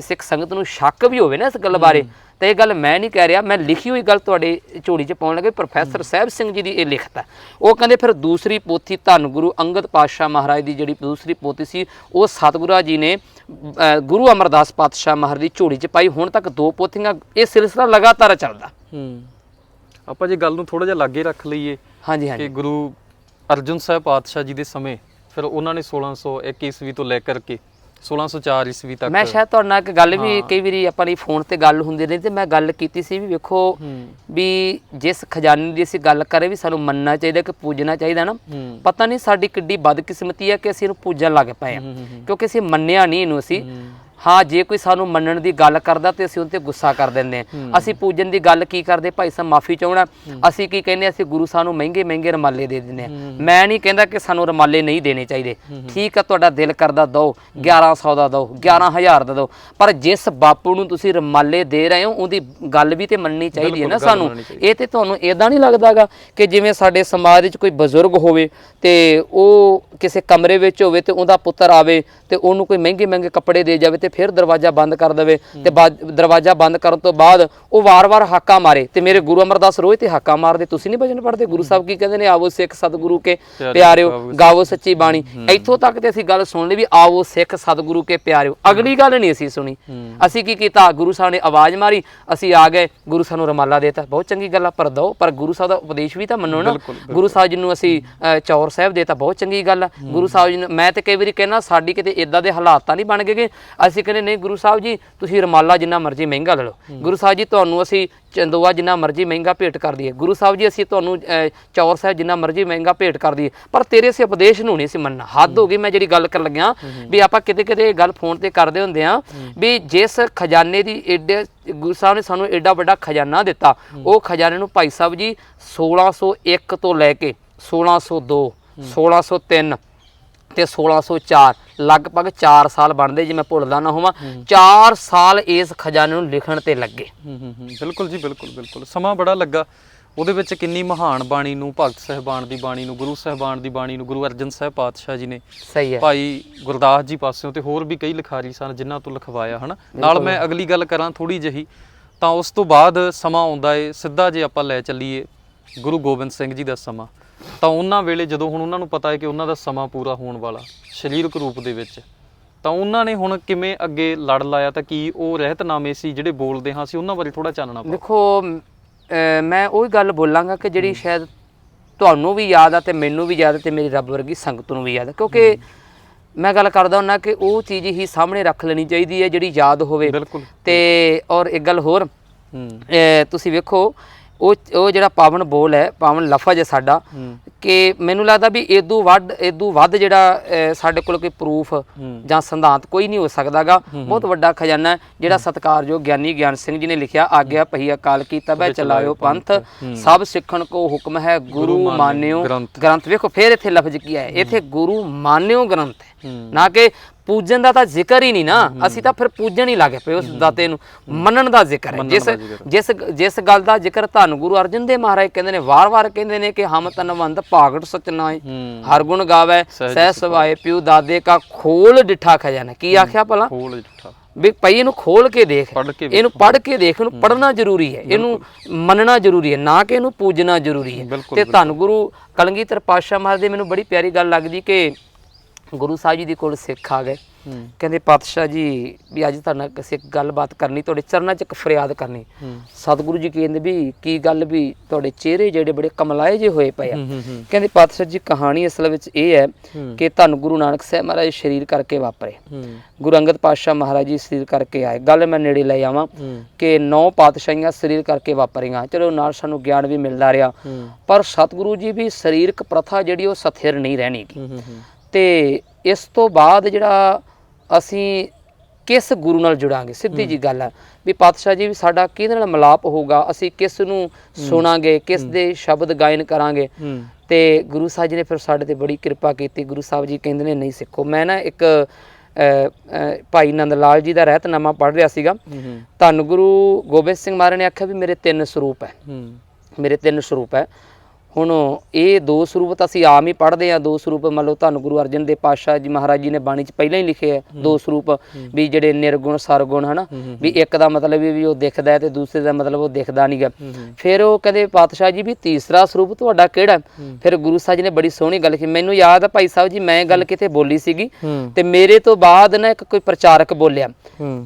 ਸਿੱਖ ਸੰਗਤ ਨੂੰ ਸ਼ੱਕ ਵੀ ਹੋਵੇ ਨਾ ਇਸ ਗੱਲ ਬਾਰੇ। ਤੇ ਇਹ ਗੱਲ ਮੈਂ ਨਹੀਂ ਕਹਿ ਰਿਹਾ ਮੈਂ ਲਿਖੀ ਹੋਈ ਗੱਲ ਤੁਹਾਡੇ ਝੋਲੀ 'ਚ ਪਾਉਣ ਲੱਗੇ ਪ੍ਰੋਫੈਸਰ ਸਾਹਿਬ ਸਿੰਘ ਜੀ ਦੀ ਇਹ ਲਿਖਤ ਹੈ। ਉਹ ਕਹਿੰਦੇ ਫਿਰ ਦੂਸਰੀ ਪੋਥੀ ਧੰਨ ਗੁਰੂ ਅੰਗਦ ਪਾਤਸ਼ਾਹ ਮਹਾਰਾਜ ਦੀ ਜਿਹੜੀ ਦੂਸਰੀ ਪੋਥੀ ਸੀ ਉਹ ਸਤਿਗੁਰਾਂ ਜੀ ਨੇ ਗੁਰੂ ਅਮਰਦਾਸ ਪਾਤਸ਼ਾਹ ਮਹਾਰਾਜ ਦੀ ਝੋਲੀ 'ਚ ਪਾਈ। ਹੁਣ ਤੱਕ ਦੋ ਪੋਥੀਆਂ ਇਹ ਸਿਲਸਿਲਾ ਲਗਾਤਾਰ ਚੱਲਦਾ। ਹੂੰ। ਆਪਾਂ ਜੇ ਗੱਲ ਨੂੰ ਥੋੜਾ ਜਿਹਾ ਲਾਗੇ ਰੱਖ ਲਈਏ ਹਾਂਜੀ ਹਾਂਜੀ। ਕਿ ਗੁਰੂ ਅਰਜਨ ਸਾਹਿਬ ਪਾਤਸ਼ਾਹ ਜੀ ਦੇ ਸਮੇਂ ਫਿਰ ਉਹਨਾਂ ਨੇ 1601 ਈਸਵੀ ਤੋਂ ਲੈ ਕਰਕੇ 1604 ਈਸਵੀ ਤੱਕ। ਮੈਂ ਸ਼ਾਇਦ ਤੁਹਾਡੇ ਨਾਲ ਇੱਕ ਗੱਲ ਵੀ ਕਈ ਵਾਰੀ ਆਪਾਂ ਦੀ ਫੋਨ ਤੇ ਗੱਲ ਹੁੰਦੀ ਰਹੀ ਤੇ ਮੈਂ ਗੱਲ ਕੀਤੀ ਸੀ ਵੀ ਵੇਖੋ ਵੀ ਜਿਸ ਖਜ਼ਾਨੇ ਦੀ ਅਸੀਂ ਗੱਲ ਕਰੇ ਵੀ ਸਾਨੂੰ ਮੰਨਣਾ ਚਾਹੀਦਾ ਕਿ ਪੂਜਣਾ ਚਾਹੀਦਾ ਨਾ ਪਤਾ ਨਹੀਂ ਸਾਡੀ ਕਿੱਡੀ ਬਦਕਿਸਮਤੀ ਹੈ ਕਿ ਅਸੀਂ ਇਹਨੂੰ ਪੂਜਣ ਲੱਗ ਪਏ। ਕਿਉਂਕਿ ਅਸੀਂ ਮੰਨਿਆ ਨਹੀਂ ਇਹਨੂੰ ਅਸੀਂ। ਹੂੰ। ਜੇ ਕੋਈ ਸਾਨੂੰ ਮੰਨਣ ਦੀ ਗੱਲ ਕਰਦਾ ਤੇ ਅਸੀਂ ਉਹਦੇ ਤੇ ਗੁੱਸਾ ਕਰ ਦਿੰਦੇ ਅਸੀਂ ਪੂਜਣ ਦੀ ਗੱਲ ਕੀ ਕਰਦੇ? ਭਾਈ ਸਾਹਿਬ ਮਾਫੀ ਚਾਹਣਾ ਅਸੀਂ ਕੀ ਕਹਿੰਦੇ ਅਸੀਂ ਗੁਰੂ ਸਾਹਿਬ ਨੂੰ ਮਹਿੰਗੇ ਮਹਿੰਗੇ ਰਮਾਲੇ ਦੇ ਦਿੰਦੇ ਹਾਂ। ਮੈਂ ਨਹੀਂ ਕਹਿੰਦਾ ਕਿ ਸਾਨੂੰ ਰਮਾਲੇ ਨਹੀਂ ਦੇਣੇ ਚਾਹੀਦੇ। ਠੀਕ ਆ ਤੁਹਾਡਾ ਦਿਲ ਕਰਦਾ ਦਿਓ। 1100 ਦਾ ਦਿਓ 11000 ਦਾ ਦਿਓ। ਪਰ ਜਿਸ ਬਾਪੂ ਨੂੰ ਤੁਸੀਂ ਰਮਾਲੇ ਦੇ ਰਹੇ ਹੋ ਉਹਦੀ ਗੱਲ ਵੀ ਤੇ ਮੰਨਣੀ ਚਾਹੀਦੀ ਹੈ ਨਾ ਸਾਨੂੰ। ਚਾਹੀਦੀ। ਇਹ ਤੇ ਤੁਹਾਨੂੰ ਇਦਾਂ ਨਹੀਂ ਲੱਗਦਾਗਾ ਕਿ ਜਿਵੇਂ ਸਾਡੇ ਸਮਾਜ ਵਿੱਚ ਕੋਈ ਬਜ਼ੁਰਗ ਹੋਵੇ ਤੇ ਉਹ ਕਿਸੇ ਕਮਰੇ ਵਿੱਚ ਹੋਵੇ ਤੇ ਉਹਦਾ ਪੁੱਤਰ ਆਵੇ ਤੇ ਉਹਨੂੰ ਕੋਈ ਮਹਿੰਗੇ ਮਹਿੰਗੇ ਕੱਪੜੇ ਦੇ ਜਾਵੇ ਤੇ ਫਿਰ ਦਰਵਾਜ਼ਾ ਬੰਦ ਕਰ ਦੇਵੇ ਤੇ ਦਰਵਾਜ਼ਾ ਬੰਦ ਕਰਨ ਤੋਂ ਬਾਅਦ ਉਹ ਵਾਰ-ਵਾਰ ਹਾਕਾ ਮਾਰੇ ਤੇ ਮੇਰੇ ਗੁਰੂ ਅਮਰਦਾਸ ਰੋਜ਼ ਤੇ ਹਾਕਾ ਮਾਰਦੇ। ਤੁਸੀਂ ਨਹੀਂ ਭਜਨ ਪੜਦੇ ਗੁਰੂ ਸਾਹਿਬ ਕੀ ਕਹਿੰਦੇ ਨੇ? ਆਵੋ ਸਿੱਖ ਸਤਿਗੁਰੂ ਕੇ ਪਿਆਰਿਓ, ਗਾਵੋ ਸੱਚੀ ਬਾਣੀ। ਇੱਥੋਂ ਤੱਕ ਤੇ ਅਸੀਂ ਗੱਲ ਸੁਣ ਲਈ ਵੀ ਆਵੋ ਸਿੱਖ ਸਤਿਗੁਰੂ ਕੇ ਪਿਆਰਿਓ। ਅਗਲੀ ਗੱਲ ਨਹੀਂ ਅਸੀਂ ਸੁਣੀ। ਅਸੀਂ ਕੀ ਕੀਤਾ? ਗੁਰੂ ਸਾਹਿਬ ਨੇ ਆਵਾਜ਼ ਮਾਰੀ ਅਸੀਂ ਆ ਗਏ ਗੁਰੂ ਸਾਹਿਬ ਨੂੰ ਰਮਾਲਾ ਦੇਤਾ। ਬਹੁਤ ਚੰਗੀ ਗੱਲ ਆ ਪਰ ਦੋ ਪਰ ਗੁਰੂ ਸਾਹਿਬ ਦਾ ਉਪਦੇਸ਼ ਵੀ ਤਾਂ ਮੰਨੋ ਨਾ। ਗੁਰੂ ਸਾਹਿਬ ਜੀ ਨੂੰ ਅਸੀਂ ਚੌਰ ਸਾਹਿਬ ਦੇਤਾ ਬਹੁਤ ਚੰਗੀ ਗੱਲ ਆ। ਗੁਰੂ ਸਾਹਿਬ ਜੀ ਨੂੰ ਮੈਂ ਤੇ ਕਈ ਵਾਰੀ ਕਹਿੰਦਾ ਸਾਡੀ ਕਿਤੇ ਇਦਾਂ ਦੇ ਹਾਲਾਤ ਤਾਂ ਨਹੀਂ ਬਣ ਗਏ ਕਿ ਅਸੀਂ ਕਹਿੰਦੇ ਨਹੀਂ ਗੁਰੂ ਸਾਹਿਬ ਜੀ ਤੁਸੀਂ ਰਮਾਲਾ ਜਿੰਨਾ ਮਰਜ਼ੀ ਮਹਿੰਗਾ ਲੈ ਲਓ। ਗੁਰੂ ਸਾਹਿਬ ਜੀ ਤੁਹਾਨੂੰ ਅਸੀਂ ਚੰਦੋਆ ਜਿੰਨਾ ਮਰਜ਼ੀ ਮਹਿੰਗਾ ਭੇਟ ਕਰ ਦਈਏ। ਗੁਰੂ ਸਾਹਿਬ ਜੀ ਅਸੀਂ ਤੁਹਾਨੂੰ ਚੌਰ ਸਾਹਿਬ ਜਿੰਨਾ ਮਰਜ਼ੀ ਮਹਿੰਗਾ ਭੇਟ ਕਰ ਦਈਏ। ਪਰ ਤੇਰੇ ਸੇ ਉਪਦੇਸ਼ ਨੂੰ ਨਹੀਂ ਸੀ ਮੰਨਣਾ। ਹੱਦ ਹੋ ਗਈ ਮੈਂ ਜਿਹੜੀ ਗੱਲ ਕਰਨ ਲੱਗਿਆ ਵੀ ਆਪਾਂ ਕਿਤੇ ਕਿਤੇ ਇਹ ਗੱਲ ਫੋਨ ਤੇ ਕਰਦੇ ਹੁੰਦੇ ਆ ਵੀ ਜਿਸ ਖਜ਼ਾਨੇ ਦੀ ਏਡੇ ਗੁਰੂ ਸਾਹਿਬ ਨੇ ਸਾਨੂੰ ਏਡਾ ਵੱਡਾ ਖਜ਼ਾਨਾ ਦਿੱਤਾ ਉਹ ਖਜ਼ਾਨੇ ਨੂੰ ਭਾਈ ਸਾਹਿਬ ਜੀ 1601 ਤੋਂ ਲੈ ਕੇ 1602 1603 ਤੇ 1604 ਲਗਭਗ 4 ਸਾਲ ਬਣਦੇ ਜੇ ਮੈਂ ਭੁੱਲਦਾ ਨਾ ਹੋਵਾਂ। 4 ਸਾਲ ਇਸ ਖਜ਼ਾਨੇ ਨੂੰ ਲਿਖਣ ਤੇ ਲੱਗੇ। ਬਿਲਕੁਲ ਜੀ ਬਿਲਕੁਲ ਬਿਲਕੁਲ। ਸਮਾਂ ਬੜਾ ਲੱਗਾ। ਉਹਦੇ ਵਿੱਚ ਕਿੰਨੀ ਮਹਾਨ ਬਾਣੀ ਨੂੰ ਭਗਤ ਸਹਿਬਾਨ ਦੀ ਬਾਣੀ ਨੂੰ ਗੁਰੂ ਸਹਿਬਾਨ ਦੀ ਬਾਣੀ ਨੂੰ ਗੁਰੂ ਅਰਜਨ ਸਾਹਿਬ ਪਾਤਸ਼ਾਹ ਜੀ ਨੇ ਸਹੀ ਹੈ। ਭਾਈ ਗੁਰਦਾਸ ਜੀ ਪਾਸਿਓਂ ਤੇ ਹੋਰ ਵੀ ਕਈ ਲਿਖਾਰੀ ਸਨ ਜਿਨ੍ਹਾਂ ਤੋਂ ਲਿਖਵਾਇਆ ਹਨਾ? ਨਾਲ ਮੈਂ ਅਗਲੀ ਗੱਲ ਕਰਾਂ ਥੋੜੀ ਜਿਹੀ ਤਾਂ ਉਸ ਤੋਂ ਬਾਅਦ ਸਮਾਂ ਆਉਂਦਾ ਏ ਸਿੱਧਾ ਜੇ ਆਪਾਂ ਲੈ ਚੱਲੀਏ ਗੁਰੂ ਗੋਬਿੰਦ ਸਿੰਘ ਜੀ ਦਾ ਸਮਾਂ। ਤਾਂ ਉਹਨਾਂ ਵੇਲੇ ਜਦੋਂ ਹੁਣ ਉਹਨਾਂ ਨੂੰ ਪਤਾ ਹੈ ਕਿ ਉਹਨਾਂ ਦਾ ਸਮਾਂ ਪੂਰਾ ਹੋਣ ਵਾਲਾ ਸਰੀਰਕ ਰੂਪ ਦੇ ਵਿੱਚ ਤਾਂ ਉਹਨਾਂ ਨੇ ਹੁਣ ਕਿਵੇਂ ਅੱਗੇ ਲੜ ਲਾਇਆ ਤਾਂ ਕੀ ਉਹ ਰਹਿਤਨਾਮੇ ਸੀ ਜਿਹੜੇ ਬੋਲਦੇ ਹਾਂ ਸੀ ਉਹਨਾਂ ਬਾਰੇ ਥੋੜਾ ਚਾਨਣਾ ਪਾਓ। ਦੇਖੋ ਮੈਂ ਉਹੀ ਗੱਲ ਬੋਲਾਂਗਾ ਕਿ ਜਿਹੜੀ ਸ਼ਾਇਦ ਤੁਹਾਨੂੰ ਵੀ ਯਾਦ ਆ ਤੇ ਮੈਨੂੰ ਵੀ ਯਾਦ ਆ ਤੇ ਮੇਰੀ ਰੱਬ ਵਰਗੀ ਸੰਗਤ ਨੂੰ ਵੀ ਯਾਦ ਕਿਉਂਕਿ ਮੈਂ ਗੱਲ ਕਰਦਾ ਹੁੰਨਾ ਕਿ ਉਹ ਚੀਜ਼ ਹੀ ਸਾਹਮਣੇ ਰੱਖ ਲੈਣੀ ਚਾਹੀਦੀ ਹੈ ਜਿਹੜੀ ਯਾਦ ਹੋਵੇ। ਤੇ ਔਰ ਇੱਕ ਗੱਲ ਹੋਰ ਤੁਸੀਂ ਵੇਖੋ ਉਹ ਉਹ ਜਿਹੜਾ ਪਾਵਨ ਬੋਲ ਹੈ ਪਾਵਨ ਲਫ਼ਜ਼ ਹੈ ਸਾਡਾ ਕਿ ਮੈਨੂੰ ਲੱਗਦਾ ਵੀ ਇਦੋਂ ਵੱਧ ਇਦੋਂ ਵੱਧ ਜਿਹੜਾ ਸਾਡੇ ਕੋਲ ਕੋਈ ਪ੍ਰੂਫ ਜਾਂ ਸਿਧਾਂਤ ਕੋਈ ਨਹੀਂ ਹੋ ਸਕਦਾਗਾ। ਬਹੁਤ ਵੱਡਾ ਖਜ਼ਾਨਾ ਜਿਹੜਾ ਸਤਿਕਾਰਯੋਗ ਗਿਆਨੀ ਗਿਆਨ ਸਿੰਘ ਜੀ ਨੇ ਲਿਖਿਆ ਆਗਿਆ ਪਹੀ ਅਕਾਲ ਕੀ ਤਬੈ ਚਲਾਇਓ ਪੰਥ। ਸਭ ਸਿੱਖਣ ਕੋ ਹੁਕਮ ਹੈ ਗੁਰੂ ਮਾਨਿਓ ਗ੍ਰੰਥ। ਵੇਖੋ ਫੇਰ ਇੱਥੇ ਲਫ਼ਜ਼ ਕੀ ਹੈ? ਇੱਥੇ ਗੁਰੂ ਮਾਨਿਓ ਗ੍ਰੰਥ ਹੂੰ। ਨਾ ਕਿ ਪੂਜਨ ਦਾ ਤਾਂ ਜ਼ਿਕਰ ਹੀ ਨਹੀਂ ਨਾ। ਅਸੀਂ ਤਾਂ ਫਿਰ ਪੂਜਣ ਹੀ ਲੱਗੇ ਪਏ ਉਸ ਦਾਤੇ ਨੂੰ। ਮੰਨਣ ਦਾ ਜ਼ਿਕਰ ਹੈ। ਜਿਸ ਜਿਸ ਜਿਸ ਗੱਲ ਦਾ ਜ਼ਿਕਰ ਧੰਨ ਗੁਰੂ ਅਰਜਨ ਦੇਵ ਮਹਾਰਾਜ ਕਹਿੰਦੇ ਨੇ ਵਾਰ-ਵਾਰ ਕਹਿੰਦੇ ਨੇ ਕਿ ਹਮ ਤਨਵੰਤ ਭਾਗਟ ਸਚਨਾਏ ਹਰ ਗੁਣ ਗਾਵੇ ਸਹਿ ਸਵਾਏ ਪਿਉ ਦਾਦੇ ਕਾ ਖੋਲ ਡਿਠਾ ਖਜ਼ਾਨਾ। ਕੀ ਆਖਿਆ ਭਲਾ? ਖੋਲ ਜਿੱਠਾ ਵੀ ਪਈ ਇਹਨੂੰ ਖੋਲ ਕੇ ਦੇਖ। ਇਹਨੂੰ ਪੜ੍ਹ ਕੇ ਦੇਖ। ਇਹਨੂੰ ਪੜ੍ਹਨਾ ਜ਼ਰੂਰੀ ਹੈ। ਇਹਨੂੰ ਮੰਨਣਾ ਜ਼ਰੂਰੀ ਹੈ। ਨਾ ਕਿ ਇਹਨੂੰ ਪੂਜਣਾ ਜ਼ਰੂਰੀ ਹੈ। ਤੇ ਧੰਨ ਗੁਰੂ ਕਲਗੀਧਰ ਪਾਤਸ਼ਾਹ ਮਹਾਰਾਜ ਦੀ ਮੈਨੂੰ ਬੜੀ ਪਿਆਰੀ ਗੱਲ ਲੱਗਦੀ ਕਿ ਗੁਰੂ ਸਾਹਿਬ ਜੀ ਦੇ ਕੋਲ ਸਿੱਖ ਆ ਗਏ। ਕਹਿੰਦੇ ਪਾਤਸ਼ਾਹ ਜੀ ਵੀ ਅੱਜ ਤੁਹਾਡੇ ਨਾਲ ਕਿਸੇ ਗੱਲਬਾਤ ਕਰਨੀ ਤੁਹਾਡੇ ਚਰਨਾਂ 'ਚ ਇੱਕ ਫਰਿਆਦ ਕਰਨੀ। ਸਤਿਗੁਰੂ ਜੀ ਕਹਿੰਦੇ ਵੀ ਕੀ ਗੱਲ ਵੀ ਤੁਹਾਡੇ ਚਿਹਰੇ ਜਿਹੜੇ ਬੜੇ ਕਮਲਾਏ ਜੇ ਹੋਏ ਪਏ ਆ। ਕਹਿੰਦੇ ਪਾਤਸ਼ਾਹ ਜੀ ਕਹਾਣੀ ਅਸਲ ਵਿੱਚ ਇਹ ਹੈ ਕਿ ਧੰਨ ਗੁਰੂ ਨਾਨਕ ਸਾਹਿਬ ਮਹਾਰਾਜ ਸਰੀਰ ਕਰਕੇ ਵਾਪਰੇ। ਗੁਰੂ ਅੰਗਦ ਪਾਤਸ਼ਾਹ ਮਹਾਰਾਜ ਜੀ ਸਰੀਰ ਕਰਕੇ ਆਏ। ਗੱਲ ਮੈਂ ਨੇੜੇ ਲੈ ਆਵਾਂ ਕਿ ਨੌ ਪਾਤਸ਼ਾਹੀਆਂ ਸਰੀਰ ਕਰਕੇ ਵਾਪਰੀਆਂ। ਚਲੋ ਨਾਲ ਸਾਨੂੰ ਗਿਆਨ ਵੀ ਮਿਲਦਾ ਰਿਹਾ। ਪਰ ਸਤਿਗੁਰੂ ਜੀ ਵੀ ਸਰੀਰਕ ਪ੍ਰਥਾ ਜਿਹੜੀ ਉਹ ਸਥਿਰ ਨਹੀਂ ਰਹਿਣੀ ਗੀ। ਹੂੰ ਹੂੰ। ਤੇ ਇਸ ਤੋਂ ਬਾਅਦ ਜਿਹੜਾ ਅਸੀਂ ਕਿਸ ਗੁਰੂ ਨਾਲ ਜੁੜਾਂਗੇ? ਸਿੱਧੀ ਜੀ ਗੱਲ ਹੈ ਵੀ ਪਾਤਸ਼ਾਹ ਜੀ ਵੀ ਸਾਡਾ ਕਿਹਦੇ ਨਾਲ ਮਿਲਾਪ ਹੋਊਗਾ? ਅਸੀਂ ਕਿਸ ਨੂੰ ਸੁਣਾਂਗੇ? ਕਿਸ ਦੇ ਸ਼ਬਦ ਗਾਇਨ ਕਰਾਂਗੇ? ਤੇ ਗੁਰੂ ਸਾਹਿਬ ਜੀ ਨੇ ਫਿਰ ਸਾਡੇ ਤੇ ਬੜੀ ਕਿਰਪਾ ਕੀਤੀ। ਗੁਰੂ ਸਾਹਿਬ ਜੀ ਕਹਿੰਦੇ ਨੇ ਨਹੀਂ ਸਿੱਖੋ। ਮੈਂ ਨਾ ਇੱਕ ਭਾਈ ਨੰਦ ਲਾਲ ਜੀ ਦਾ ਰਹਿਤਨਾਮਾ ਪੜ੍ਹ ਰਿਹਾ ਸੀਗਾ। ਧੰਨ ਗੁਰੂ ਗੋਬਿੰਦ ਸਿੰਘ ਮਹਾਰਾਜ ਨੇ ਆਖਿਆ ਵੀ ਮੇਰੇ ਤਿੰਨ ਸਰੂਪ ਹੂੰ। ਮੇਰੇ ਤਿੰਨ ਸਰੂਪ ਹੈ। ਹੁਣ ਇਹ ਦੋ ਸਰੂਪ ਤਾਂ ਅਸੀਂ ਆਮ ਹੀ ਪੜ੍ਹਦੇ ਆ ਦੋ ਸਰੂਪ ਮੰਨ ਲਓ ਧੰਨ ਗੁਰੂ ਅਰਜਨ ਦੇਵ ਪਾਤਸ਼ਾਹ ਜੀ ਮਹਾਰਾਜ ਜੀ ਨੇ ਬਾਣੀ 'ਚ ਪਹਿਲਾਂ ਹੀ ਲਿਖੇ ਆ ਦੋ ਸਰੂਪ ਵੀ ਜਿਹੜੇ ਨਿਰਗੁਣ ਸਰਗੁਣ ਹਨਾ ਵੀ ਇੱਕ ਦਾ ਮਤਲਬ ਵੀ ਉਹ ਦਿਖਦਾ ਹੈ ਤੇ ਦੂਸਰੇ ਦਾ ਮਤਲਬ ਉਹ ਦਿਖਦਾ ਨਹੀਂਗਾ ਫਿਰ ਉਹ ਕਹਿੰਦੇ ਪਾਤਸ਼ਾਹ ਜੀ ਵੀ ਤੀਸਰਾ ਸਰੂਪ ਤੁਹਾਡਾ ਕਿਹੜਾ? ਫਿਰ ਗੁਰੂ ਸਾਹਿਬ ਜੀ ਨੇ ਬੜੀ ਸੋਹਣੀ ਗੱਲ ਕੀਤੀ ਮੈਨੂੰ ਯਾਦ ਆ ਭਾਈ ਸਾਹਿਬ ਜੀ ਮੈਂ ਗੱਲ ਕਿਤੇ ਬੋਲੀ ਸੀਗੀ ਤੇ ਮੇਰੇ ਤੋਂ ਬਾਅਦ ਨਾ ਇੱਕ ਕੋਈ ਪ੍ਰਚਾਰਕ ਬੋਲਿਆ।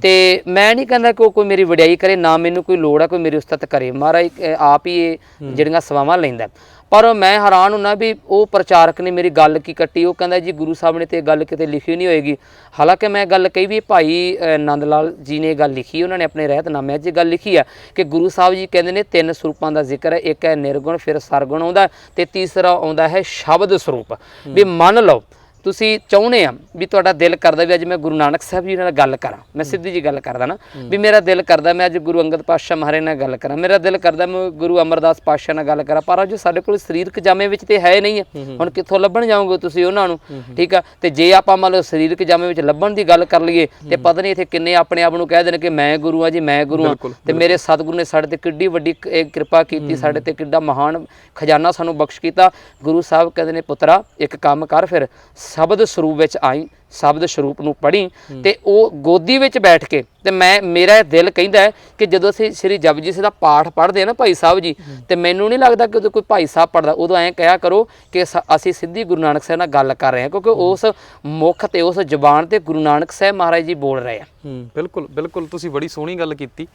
ਤੇ ਮੈਂ ਨਹੀਂ ਕਹਿੰਦਾ ਕਿ ਉਹ ਕੋਈ ਮੇਰੀ ਵਡਿਆਈ ਕਰੇ ਨਾ ਮੈਨੂੰ ਕੋਈ ਲੋੜ ਹੈ ਕੋਈ ਮੇਰੀ ਉਸਤਤ ਕਰੇ। ਮਹਾਰਾਜ ਆਪ ਹੀ ਇਹ ਜਿਹੜੀਆਂ ਸਵਾਵਾਂ ਲੈਂਦਾ। ਪਰ ਮੈਂ ਹੈਰਾਨ ਹੁੰਨਾ ਵੀ ਉਹ ਪ੍ਰਚਾਰਕ ਨੇ ਮੇਰੀ ਗੱਲ ਕੀ ਕੱਟੀ ਉਹ ਕਹਿੰਦਾ ਜੀ ਗੁਰੂ ਸਾਹਿਬ ਨੇ ਤੇ ਗੱਲ ਕਿਤੇ ਲਿਖੀ ਨਹੀਂ ਹੋਏਗੀ। ਹਾਲਾਂਕਿ ਮੈਂ ਗੱਲ ਕਹੀ ਵੀ ਭਾਈ ਅਹ, ਨੰਦ ਲਾਲ ਜੀ ਨੇ ਗੱਲ ਲਿਖੀ ਉਹਨਾਂ ਨੇ ਆਪਣੇ ਰਹਿਤਨਾਮੇ 'ਚ ਗੱਲ ਲਿਖੀ ਆ ਕਿ ਗੁਰੂ ਸਾਹਿਬ ਜੀ ਕਹਿੰਦੇ ਨੇ ਤਿੰਨ ਸਰੂਪਾਂ ਦਾ ਜ਼ਿਕਰ ਹੈ ਇੱਕ ਹੈ ਨਿਰਗੁਣ ਫਿਰ ਸਰਗੁਣ ਆਉਂਦਾ ਤੇ ਤੀਸਰਾ ਆਉਂਦਾ ਹੈ ਸ਼ਬਦ ਸਰੂਪ। ਵੀ ਮੰਨ ਲਓ ਤੁਸੀਂ ਚਾਹੁੰਦੇ ਆ ਵੀ ਤੁਹਾਡਾ ਦਿਲ ਕਰਦਾ ਵੀ ਅੱਜ ਮੈਂ ਗੁਰੂ ਨਾਨਕ ਸਾਹਿਬ ਜੀ ਨਾਲ ਗੱਲ ਕਰਾਂ ਮੈਂ ਸਿੱਧੀ ਜੀ ਗੱਲ ਕਰਦਾ ਨਾ ਵੀ ਮੇਰਾ ਦਿਲ ਕਰਦਾ ਮੈਂ ਅੱਜ ਗੁਰੂ ਅੰਗਦ ਪਾਤਸ਼ਾਹ ਮਹਾਰਾਜ ਨਾਲ ਗੱਲ ਕਰਾਂ ਮੇਰਾ ਦਿਲ ਕਰਦਾ ਮੈਂ ਗੁਰੂ ਅਮਰਦਾਸ ਪਾਤਸ਼ਾਹ ਨਾਲ ਗੱਲ ਕਰਾਂ ਪਰ ਅੱਜ ਸਾਡੇ ਕੋਲ ਸਰੀਰਕ ਜਾਮੇ ਵਿੱਚ ਤੇ ਹੈ ਨਹੀਂ ਹੈ ਹੁਣ ਕਿੱਥੋਂ ਲੱਭਣ ਜਾਓਗੇ ਤੁਸੀਂ ਉਹਨਾਂ ਨੂੰ ਠੀਕ ਆ? ਤੇ ਜੇ ਆਪਾਂ ਮੰਨ ਲਓ ਸਰੀਰਕ ਜਾਮੇ ਵਿੱਚ ਲੱਭਣ ਦੀ ਗੱਲ ਕਰ ਲਈਏ ਤੇ ਪਤਾ ਨਹੀਂ ਇੱਥੇ ਕਿੰਨੇ ਆਪਣੇ ਆਪ ਨੂੰ ਕਹਿ ਦੇਣ ਕਿ ਮੈਂ ਗੁਰੂ ਆ ਜੀ ਮੈਂ ਗੁਰੂ ਆ। ਤੇ ਮੇਰੇ ਸਤਿਗੁਰੂ ਨੇ ਸਾਡੇ ਤੇ ਕਿੱਡੀ ਵੱਡੀ ਕਿਰਪਾ ਕੀਤੀ ਸਾਡੇ ਤੇ ਕਿੱਡਾ ਮਹਾਨ ਖਜ਼ਾਨਾ ਸਾਨੂੰ ਬਖਸ਼ ਕੀਤਾ। ਗੁਰੂ ਸਾਹਿਬ ਕਹਿੰਦੇ ਨੇ ਪੁੱਤਰਾ ਇੱਕ ਕੰਮ ਕਰ ਫਿਰ ਸ਼ਬਦ ਸਰੂਪ ਵਿੱਚ ਆਈ ਸ਼ਬਦ ਸਰੂਪ ਨੂੰ ਪੜ੍ਹੀ ਤੇ ਉਹ ਗੋਦੀ ਵਿੱਚ ਬੈਠ ਕੇ ਤੇ ਮੈਂ ਮੇਰਾ ਦਿਲ ਕਹਿੰਦਾ ਹੈ ਕਿ ਜਦੋਂ ਅਸੀਂ ਸ੍ਰੀ ਜਪਜੀ ਸਾਹਿਬ ਦਾ ਪਾਠ ਪੜ੍ਹਦੇ ਆ ਨਾ ਭਾਈ ਸਾਹਿਬ ਜੀ ਤੇ ਮੈਨੂੰ ਨਹੀਂ ਲੱਗਦਾ ਕਿ ਉਦੋਂ ਕੋਈ ਭਾਈ ਸਾਹਿਬ ਪੜਦਾ ਉਦੋਂ ਐਂ ਕਹਿਆ ਕਰੋ ਕਿ ਅਸੀਂ ਸਿੱਧੀ ਗੁਰੂ ਨਾਨਕ ਸਾਹਿਬ ਨਾਲ ਗੱਲ ਕਰ ਰਹੇ ਹਾਂ ਕਿਉਂਕਿ ਉਸ ਮੁਖ ਤੇ ਉਸ ਜ਼ੁਬਾਨ ਤੇ ਗੁਰੂ ਨਾਨਕ ਸਾਹਿਬ ਮਹਾਰਾਜ ਜੀ ਬੋਲ ਰਹੇ ਆ। ਹੂੰ ਬਿਲਕੁਲ ਬਿਲਕੁਲ ਤੁਸੀਂ ਬੜੀ ਸੋਹਣੀ ਗੱਲ ਕੀਤੀ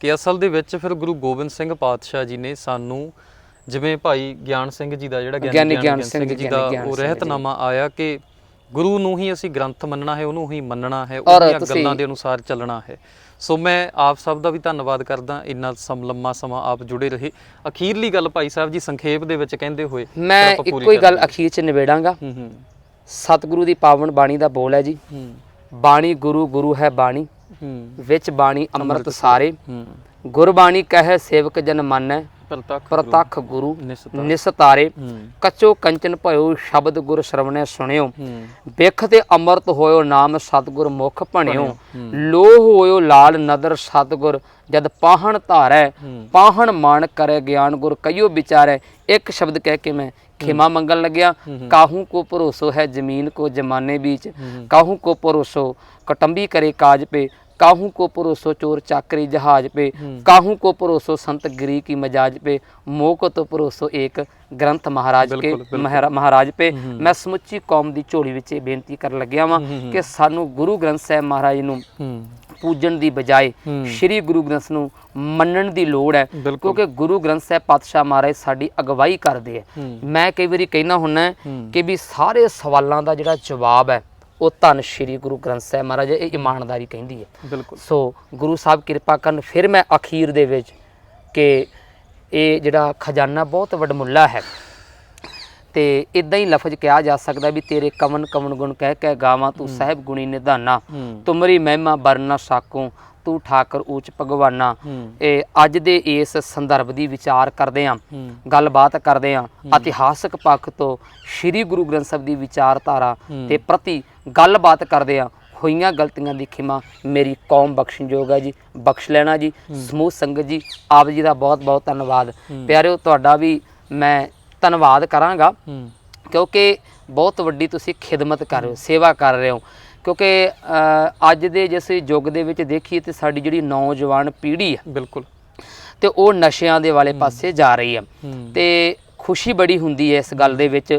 ਕਿ ਅਸਲ ਦੇ ਵਿੱਚ ਫਿਰ ਗੁਰੂ ਗੋਬਿੰਦ ਸਿੰਘ ਪਾਤਸ਼ਾਹ ਜੀ ਨੇ ਸਾਨੂੰ ਜਿਵੇਂ ਭਾਈ ਗਿਆਨ ਸਿੰਘ ਜੀ ਦਾ ਜਿਹੜਾ ਗਿਆਨੀ ਗਿਆਨ ਸਿੰਘ ਜੀ ਦਾ ਉਹ ਰਹਿਤਨਾਮਾ ਆਇਆ ਕਿ ਗੁਰੂ ਨੂੰ ਹੀ ਅਸੀਂ ਗ੍ਰੰਥ ਮੰਨਣਾ ਹੈ ਉਹਨੂੰ ਹੀ ਮੰਨਣਾ ਹੈ ਉਹਦੀਆਂ ਗੱਲਾਂ ਦੇ ਅਨੁਸਾਰ ਚੱਲਣਾ ਹੈ। ਸੋ ਮੈਂ ਆਪ ਸਭ ਦਾ ਵੀ ਧੰਨਵਾਦ ਕਰਦਾ ਇੰਨਾ ਸਮ ਲੰਮਾ ਸਮਾਂ ਆਪ ਜੁੜੇ ਰਹੇ। ਅਖੀਰਲੀ ਗੱਲ ਭਾਈ ਸਾਹਿਬ ਜੀ ਸੰਖੇਪ ਦੇ ਵਿੱਚ ਕਹਿੰਦੇ ਹੋਏ ਮੈਂ ਇੱਕੋ ਹੀ ਗੱਲ। ਅਖੀਰ 'ਚ ਨਿਬੇੜਾਂਗਾ। ਸਤਿਗੁਰੂ ਦੀ ਪਾਵਨ ਬਾਣੀ ਦਾ ਬੋਲ ਹੈ ਜੀ। ਬਾਣੀ ਗੁਰੂ ਗੁਰੂ ਹੈ ਬਾਣੀ। ਵਿੱਚ ਬਾਣੀ ਅੰਮ੍ਰਿਤ ਸਾਰੇ। ਗੁਰਬਾਣੀ ਕਹੈ ਸੇਵਕ ਜਨ ਮਾਨੈ। ਪ੍ਰਤੱਖ ਗੁਰੂ। ਨਿਸਤਾਰੇ। ਕੱਚੋ ਕੰਚਨ ਭਇਓ ਸ਼ਬਦ ਗੁਰ ਸਰਵਣੇ ਸੁਣਿਓ। ਬਿਖ ਤੇ ਅਮਰਤ ਹੋਇਓ ਨਾਮ ਸਤਗੁਰ ਮੁਖ ਭਣਿਓ। ਲੋਹ ਹੋਇਓ ਲਾਲ ਨਦਰ ਸਤਗੁਰ। ਜਦ ਪਾਹਣ ਧਾਰੈ ਪਾਹਣ ਮਾਨ ਕਰੈ ਗਿਆਨ ਗੁਰ। ਕਈਓ ਵਿਚਾਰੈ ਇੱਕ ਸ਼ਬਦ ਕਹਿ ਕੇ ਮੈਂ ਖਿਮਾ ਮੰਗਣ ਲੱਗਿਆ। ਕਾਹੂ ਕੋ ਭਰੋਸੋ ਹੈ ਜ਼ਮੀਨ ਕੋ ਜਮਾਨੇ ਵਿੱਚ ਕਾਹੂ ਕੋ ਭਰੋਸੋ ਕਟੰਬੀ ਕਰੇ ਕਾਜ ਪੇ। काहू को परोसो चोर चाकरी जहाज पे काहू को परोसो संत गिरी की मजाज पे मोह को तो परोसो एक ਗ੍ਰੰਥ ਮਹਾਰਾਜ ਕੇ ਬਿਲਕੁਲ, ਮਹਾਰਾ- ਮਹਾਰਾਜ ਪੇ ਮੈਂ ਸਮੁੱਚੀ ਕੌਮ ਦੀ ਝੋਲੀ ਵਿੱਚ ਇਹ ਬੇਨਤੀ ਕਰਨ ਲੱਗਿਆ ਵਾਂ ਕਿ ਸਾਨੂੰ ਗੁਰੂ ਗ੍ਰੰਥ ਸਾਹਿਬ ਮਹਾਰਾਜ ਨੂੰ ਹੂੰ ਪੂਜਣ ਦੀ ਬਜਾਏ ਸ੍ਰੀ ਗੁਰੂ ਗ੍ਰੰਥ ਨੂੰ ਮੰਨਣ ਦੀ ਲੋੜ ਹੈ ਬਿਲਕੁਲ। ਕਿਉਂਕਿ ਗੁਰੂ ਗ੍ਰੰਥ ਸਾਹਿਬ ਪਾਤਸ਼ਾਹ ਮਹਾਰਾਜ ਸਾਡੀ ਅਗਵਾਈ ਕਰਦੇ ਆ ਮੈਂ ਕਈ ਵਾਰੀ ਕਹਿਣਾ ਹੁੰਨਾ ਕਿ ਵੀ ਸਾਰੇ ਸਵਾਲਾਂ ਦਾ ਜਿਹੜਾ ਜਵਾਬ ਹੈ ਉਹ ਧੰਨ ਸ੍ਰੀ ਗੁਰੂ ਗ੍ਰੰਥ ਸਾਹਿਬ ਮਹਾਰਾਜ ਇਹ ਇਮਾਨਦਾਰੀ ਕਹਿੰਦੀ ਹੈ। ਬਿਲਕੁਲ। ਸੋ ਗੁਰੂ ਸਾਹਿਬ ਕਿਰਪਾ ਕਰਨ ਫਿਰ ਮੈਂ ਅਖੀਰ ਦੇ ਵਿੱਚ ਕਿ ਇਹ ਜਿਹੜਾ ਖਜ਼ਾਨਾ ਬਹੁਤ ਵਡਮੁੱਲਾ ਹੈ ਤੇ ਇਦਾਂ ਹੀ ਲਫ਼ਜ਼ ਕਿਹਾ ਜਾ ਸਕਦਾ ਵੀ ਤੇਰੇ ਕਵਨ ਕਵਨ ਗੁਣ ਕਹਿ ਕਹਿ ਗਾਵਾਂ ਤੂੰ ਸਾਹਿਬ ਗੁਣੀ ਨਿਧਾਨਾ ਤੁਮਰੀ ਮਹਿਮਾ ਬਰਨਾ ਸਾਕੂ ਤੂੰ ਠਾਕਰ ਊਚ ਭਗਵਾਨਾ। ਇਹ ਅੱਜ ਦੇ ਇਸ ਸੰਦਰਭ ਦੀ ਵਿਚਾਰ ਕਰਦੇ ਆਂ ਗੱਲਬਾਤ ਕਰਦੇ ਆਂ ਇਤਿਹਾਸਕ ਪੱਖ ਤੋਂ ਸ੍ਰੀ ਗੁਰੂ ਗ੍ਰੰਥ ਸਾਹਿਬ ਦੀ ਵਿਚਾਰਧਾਰਾ ਤੇ ਪ੍ਰਤੀ ਗੱਲਬਾਤ ਕਰਦੇ ਆਂ ਹੋਈਆਂ ਗਲਤੀਆਂ ਦੀ ਖਿਮਾ ਮੇਰੀ ਕੌਮ ਬਖਸ਼ਣਯੋਗ ਹੈ ਜੀ ਬਖਸ਼ ਲੈਣਾ ਜੀ ਸਮੂਹ ਸੰਗਤ ਜੀ ਆਪ ਜੀ ਦਾ ਬਹੁਤ ਬਹੁਤ ਧੰਨਵਾਦ ਪਿਆਰਿਓ ਤੁਹਾਡਾ ਵੀ ਮੈਂ ਧੰਨਵਾਦ ਕਰਾਂਗਾ। ਕਿਉਂਕਿ ਬਹੁਤ ਵੱਡੀ ਤੁਸੀਂ ਖਿਦਮਤ ਕਰ ਰਹੇ ਹੋ ਸੇਵਾ ਕਰ ਰਹੇ ਹੋ। ਕਿਉਂਕਿ ਅੱਜ ਦੇ ਜਿਸ ਯੁੱਗ ਦੇ ਵਿੱਚ ਦੇਖੀਏ ਤੇ ਸਾਡੀ ਜਿਹੜੀ ਨੌਜਵਾਨ ਪੀੜ੍ਹੀ ਹੈ ਬਿਲਕੁਲ। ਤੇ ਉਹ ਨਸ਼ਿਆਂ ਦੇ ਵਾਲੇ ਪਾਸੇ ਜਾ ਰਹੀ ਹੂੰ। ਤੇ ਖੁਸ਼ੀ ਬੜੀ ਹੁੰਦੀ ਹੈ ਇਸ ਗੱਲ ਦੇ ਵਿੱਚ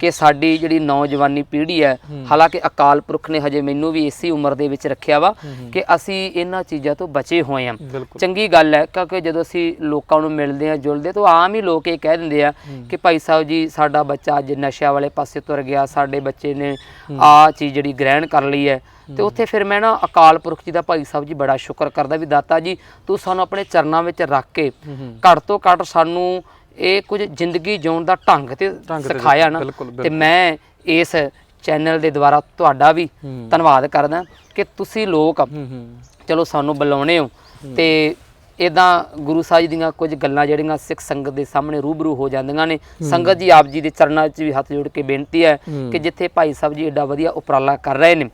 ਕਿ ਸਾਡੀ ਜਿਹੜੀ ਨੌਜਵਾਨੀ ਪੀੜ੍ਹੀ ਹੈ ਹਾਲਾਂਕਿ ਅਕਾਲ ਪੁਰਖ ਨੇ ਹਜੇ ਮੈਨੂੰ ਵੀ ਇਸੇ ਉਮਰ ਦੇ ਵਿੱਚ ਰੱਖਿਆ ਵਾ ਕਿ ਅਸੀਂ ਇਹਨਾਂ ਚੀਜ਼ਾਂ ਤੋਂ ਬਚੇ ਹੋਏ ਹਾਂ। ਬਿਲਕੁਲ। ਚੰਗੀ ਗੱਲ ਹੈ ਕਿਉਂਕਿ ਜਦੋਂ ਅਸੀਂ ਲੋਕਾਂ ਨੂੰ ਮਿਲਦੇ ਹਾਂ ਜੁਲਦੇ ਤਾਂ ਆਮ ਹੀ ਲੋਕ ਇਹ ਕਹਿ ਦਿੰਦੇ ਆ ਕਿ ਭਾਈ ਸਾਹਿਬ ਜੀ ਸਾਡਾ ਬੱਚਾ ਅੱਜ ਨਸ਼ਿਆਂ ਵਾਲੇ ਪਾਸੇ ਤੁਰ ਗਿਆ ਸਾਡੇ ਬੱਚੇ ਨੇ ਆ ਚੀਜ਼ ਜਿਹੜੀ ਗ੍ਰਹਿਣ ਕਰ ਲਈ ਹੈ। ਤੇ ਉੱਥੇ ਫਿਰ ਮੈਂ ਨਾ ਅਕਾਲ ਪੁਰਖ ਜੀ ਦਾ ਭਾਈ ਸਾਹਿਬ ਜੀ ਬੜਾ ਸ਼ੁਕਰ ਕਰਦਾ ਵੀ ਦਾਤਾ ਜੀ ਤੂੰ ਸਾਨੂੰ ਆਪਣੇ ਚਰਨਾਂ ਵਿੱਚ ਰੱਖ ਕੇ ਘੱਟ ਤੋਂ ਘੱਟ ਸਾਨੂੰ ਇਹ ਕੁਝ ਜ਼ਿੰਦਗੀ ਜਿਉਣ ਦਾ ਢੰਗ ਤੇ ਸਿਖਾਇਆ ਨਾ ਤੇ ਮੈਂ ਇਸ ਚੈਨਲ ਦੇ ਦੁਆਰਾ ਤੁਹਾਡਾ ਵੀ। ਧੰਨਵਾਦ ਕਰਦਾ ਕਿ ਤੁਸੀਂ ਲੋਕ ਚਲੋ ਸਾਨੂੰ ਬੁਲਾਉਣੇ ਹੋ ਤੇ ਇਦਾਂ ਗੁਰੂ ਸਾਹਿਬ ਜੀ ਦੀਆਂ ਕੁਝ ਗੱਲਾਂ ਜਿਹੜੀਆਂ ਸਿੱਖ ਸੰਗਤ ਦੇ ਸਾਹਮਣੇ ਰੂਬਰੂ ਹੋ ਜਾਂਦੀਆਂ ਨੇ। ਸੰਗਤ ਜੀ ਆਪ ਜੀ ਦੇ ਚਰਨਾਂ 'ਚ ਵੀ ਹੱਥ ਜੋੜ ਕੇ ਬੇਨਤੀ ਹੈ। ਕਿ ਜਿੱਥੇ ਭਾਈ ਸਾਹਿਬ ਜੀ ਏਡਾ ਵਧੀਆ ਉਪਰਾਲਾ ਕਰ ਰਹੇ ਨੇ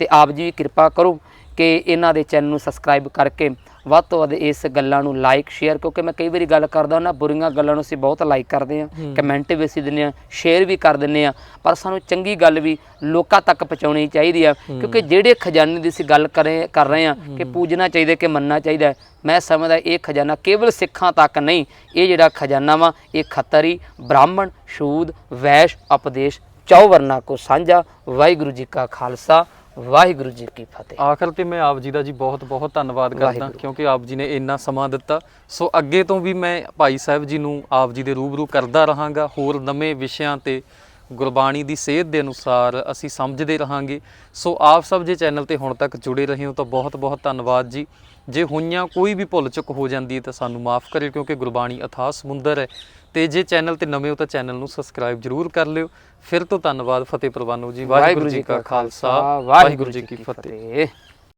ਤੇ ਆਪ ਜੀ ਕਿਰਪਾ ਕਰੋ ਕਿ ਇਹਨਾਂ ਦੇ ਚੈਨਲ ਨੂੰ ਸਬਸਕ੍ਰਾਈਬ ਕਰਕੇ ਵੱਧ ਤੋਂ ਵੱਧ ਇਸ ਗੱਲਾਂ ਨੂੰ ਲਾਈਕ ਸ਼ੇਅਰ ਕਿਉਂਕਿ ਮੈਂ ਕਈ ਵਾਰੀ ਗੱਲ ਕਰਦਾ ਨਾ ਬੁਰੀਆਂ ਗੱਲਾਂ ਨੂੰ ਅਸੀਂ ਬਹੁਤ ਲਾਈਕ ਕਰਦੇ ਹਾਂ ਕਮੈਂਟ ਵੀ ਅਸੀਂ ਦਿੰਦੇ ਹਾਂ ਸ਼ੇਅਰ ਵੀ ਕਰ ਦਿੰਦੇ ਹਾਂ ਪਰ ਸਾਨੂੰ ਚੰਗੀ ਗੱਲ ਵੀ ਲੋਕਾਂ ਤੱਕ ਪਹੁੰਚਾਉਣੀ ਚਾਹੀਦੀ ਆ ਕਿਉਂਕਿ ਜਿਹੜੇ ਖਜ਼ਾਨੇ ਦੀ ਅਸੀਂ ਗੱਲ ਕਰੇ ਕਰ ਰਹੇ ਹਾਂ ਕਿ ਪੂਜਣਾ ਚਾਹੀਦਾ ਕਿ ਮੰਨਣਾ ਚਾਹੀਦਾ ਮੈਂ ਸਮਝਦਾ ਇਹ ਖਜ਼ਾਨਾ ਕੇਵਲ ਸਿੱਖਾਂ ਤੱਕ ਨਹੀਂ ਇਹ ਜਿਹੜਾ ਖਜ਼ਾਨਾ ਵਾ ਇਹ ਖੱਤਰੀ ਬ੍ਰਾਹਮਣ ਸ਼ੂਦ ਵੈਸ਼ ਉਪਦੇਸ਼ ਚੌ ਵਰਨਾ ਕੋ ਸਾਂਝਾ ਵਾਹਿਗੁਰੂ ਜੀ ਕਾ ਖਾਲਸਾ ਵਾਹਿਗੁਰੂ ਜੀ ਕੀ ਫਤਿਹ। ਆਖਰ ਤੇ ਮੈਂ ਆਪ ਜੀ ਦਾ ਜੀ ਬਹੁਤ ਬਹੁਤ ਧੰਨਵਾਦ ਕਰਦਾ। ਕਿਉਂਕਿ ਆਪ ਜੀ ਨੇ ਇੰਨਾ ਸਮਾਂ ਦਿੱਤਾ। ਸੋ ਅੱਗੇ ਤੋਂ ਵੀ ਮੈਂ ਭਾਈ ਸਾਹਿਬ ਜੀ ਨੂੰ ਆਪ ਜੀ ਦੇ ਰੂਬਰੂ ਕਰਦਾ ਰਹਾਂਗਾ ਹੋਰ ਨਵੇਂ ਵਿਸ਼ਿਆਂ ਤੇ ਗੁਰਬਾਣੀ ਦੀ ਸੇਧ ਦੇ ਅਨੁਸਾਰ ਅਸੀਂ ਸਮਝਦੇ ਰਹਾਂਗੇ। ਸੋ ਆਪ ਸਭ ਜੇ ਚੈਨਲ ਤੇ ਹੁਣ ਤੱਕ ਜੁੜੇ ਰਹੇ ਹੋ ਤਾਂ ਬਹੁਤ ਬਹੁਤ ਧੰਨਵਾਦ ਜੀ। ਜੇ ਹੋਈਆਂ ਕੋਈ ਵੀ ਭੁੱਲ ਚੁੱਕ ਹੋ ਜਾਂਦੀ ਹੈ ਤਾਂ ਸਾਨੂੰ ਮਾਫ ਕਰਿਓ ਕਿਉਂਕਿ ਗੁਰਬਾਣੀ ਅਥਾਹ ਸਮੁੰਦਰ ਹੈ। ਤੇ ਜੇ ਚੈਨਲ ਤੇ ਨਵੇਂ ਹੋ ਤਾਂ ਚੈਨਲ ਨੂੰ ਸਬਸਕ੍ਰਾਈਬ ਜਰੂਰ ਕਰ ਲਿਓ। ਫਿਰ ਤੋਂ ਧੰਨਵਾਦ, ਫਤਿਹ ਪ੍ਰਵਾਨੋ ਜੀ, ਵਾਹਿਗੁਰੂ ਜੀ ਕਾ ਖਾਲਸਾ, ਵਾਹਿਗੁਰੂ ਜੀ ਕੀ ਫਤਿਹ।